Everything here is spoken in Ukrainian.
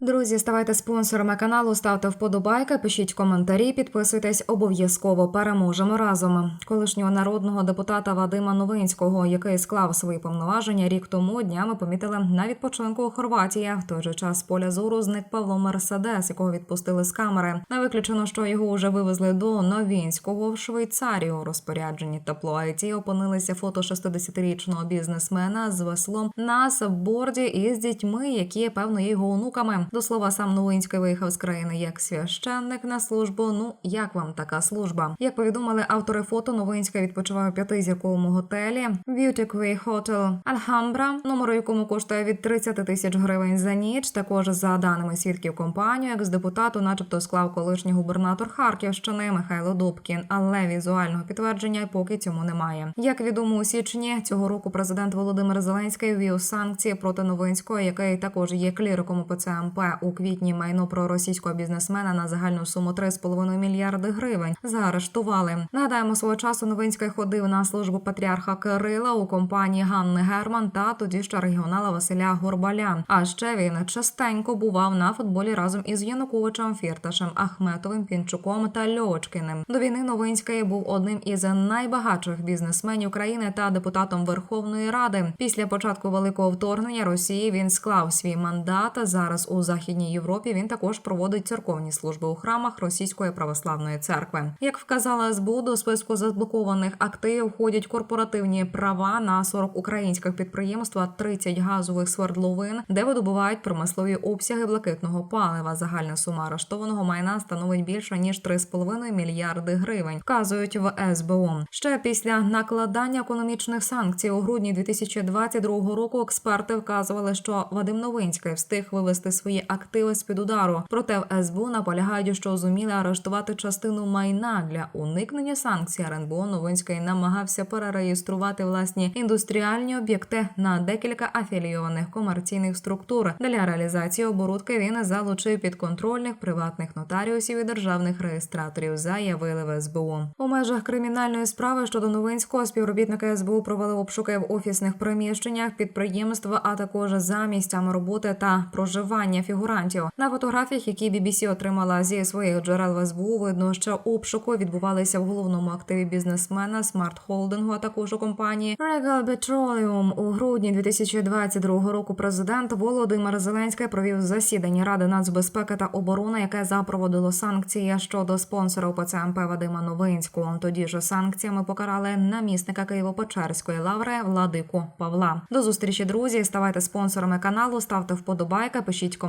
Друзі, ставайте спонсорами каналу, ставте вподобайки, пишіть коментарі, підписуйтесь. Обов'язково переможемо разом. Колишнього народного депутата Вадима Новинського, який склав свої повноваження рік тому, днями помітили на відпочинку у Хорватії. В той же час поля зору зник Павло Мерседес, якого відпустили з камери. Не виключено, що його вже вивезли до Новінського в Швейцарію. У розпорядженні тепло IT опинилися фото 60-річного бізнесмена з веслом на сабборді і з дітьми, які певно є його онуками. До слова, сам Новинський виїхав з країни як священник на службу. Ну як вам така служба? Як повідомили автори фото, Новинська відпочиває у п'ятизірковому готелі Beauty Quay Hotel Alhambra, номер якому коштує від 30 тисяч гривень за ніч. Також за даними свідків компанію, як з депутату, начебто, склав колишній губернатор Харківщини Михайло Добкін, але візуального підтвердження поки цьому немає. Як відомо у січні цього року, президент Володимир Зеленський ввів санкції проти Новинського, який також є кліриком УПЦ МП у квітні майно про російського бізнесмена на загальну суму 3,5 мільярди гривень заарештували. Нагадаємо, свого часу Новинський ходив на службу патріарха Кирила у компанії Ганни Герман та тоді ще регіонала Василя Горбаля. А ще він частенько бував на футболі разом із Януковичем, Фірташем, Ахметовим, Пінчуком та Льочкіним. До війни Новинський був одним із найбагатших бізнесменів країни та депутатом Верховної Ради. Після початку великого вторгнення Росії він склав свій мандат. Зараз у західній Європі він також проводить церковні служби у храмах Російської православної церкви. Як вказала СБУ, до списку заблокованих активів входять корпоративні права на 40 українських підприємств, а 30 газових свердловин, де видобувають промислові обсяги блакитного палива. Загальна сума арештованого майна становить більше ніж 3,5 мільярди гривень. Вказують в СБУ. Ще після накладання економічних санкцій у грудні 2022 року експерти вказували, що Вадим Новинський встиг вивести свої активи з під удару. Проте в СБУ наполягають, що зуміли арештувати частину майна для уникнення санкцій. РНБО Новинський намагався перереєструвати власні індустріальні об'єкти на декілька афілійованих комерційних структур. Для реалізації оборудки він залучив підконтрольних приватних нотаріусів і державних реєстраторів. Заявили в СБУ. У межах кримінальної справи щодо Новинського співробітники СБУ провели обшуки в офісних приміщеннях підприємств, а також за місцями роботи та проживання фігурантів. На фотографіях, які BBC отримала зі своїх джерел в СБУ, видно, що обшуки відбувалися в головному активі бізнесмена Holding, а також у компанії Regal Petroleum. У грудні 2022 року. Президент Володимир Зеленський провів засідання Ради нацбезпеки та оборони, яке запровадило санкції щодо спонсора УПЦ МП Вадима Новинського. Тоді ж санкціями покарали намісника Києво-Печерської лаври Владику Павла. До зустрічі, друзі. Ставайте спонсорами каналу, ставте вподобайки, пишіть